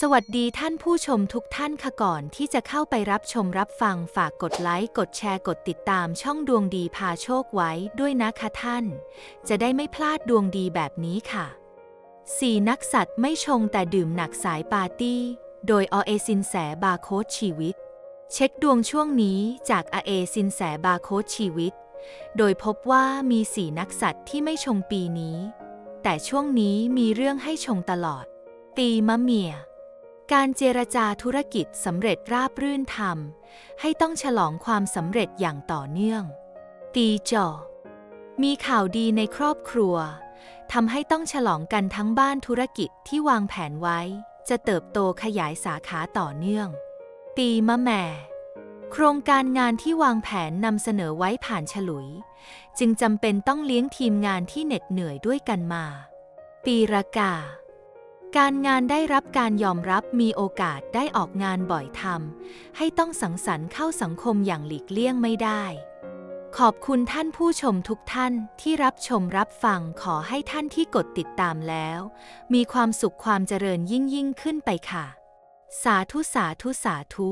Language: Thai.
สวัสดีท่านผู้ชมทุกท่านค่ะก่อนที่จะเข้าไปรับชมรับฟังฝากกดไลค์กดแชร์กดติดตามช่องดวงดีพาโชคไว้ด้วยนะคะท่าน จะได้ไม่พลาดดวงดีแบบนี้ค่ะสี่นักสัตว์ไม่ชงแต่ดื่มหนักสายปาร์ตี้ โดยอเอสินแสบาโค้ดชีวิต เช็คดวงช่วงนี้จากอเอสินแสบาโค้ดชีวิต โดยพบว่ามีสี่นักสัตว์ที่ไม่ชงปีนี้ แต่ช่วงนี้มีเรื่องให้ชงตลอดปีมะเมีย การเจรจาธุรกิจสำเร็จราบรื่นทำให้ต้องฉลองความสำเร็จอย่างต่อเนื่อง ตีจอ มีข่าวดีในครอบครัวทำให้ต้องฉลองกันทั้งบ้านธุรกิจที่วางแผนไว้ จะเติบโตขยายสาขาต่อเนื่องปีมะแม่ โครงการงานที่วางแผนนำเสนอไว้ผ่านฉลุย จึงจำเป็นต้องเลี้ยงทีมงานที่เหน็ดเหนื่อยด้วยกันมา ปีรากา การงานได้รับการยอมรับมีโอกาสได้ออกงานบ่อยทำให้ต้องสังสรรค์เข้าสังคมอย่างหลีกเลี่ยงไม่ได้ ขอบคุณท่านผู้ชมทุกท่านที่รับชมรับฟังขอให้ท่านที่กดติดตามแล้ว มีความสุขความเจริญยิ่งยิ่งขึ้นไปค่ะ สาธุสาธุสาธุ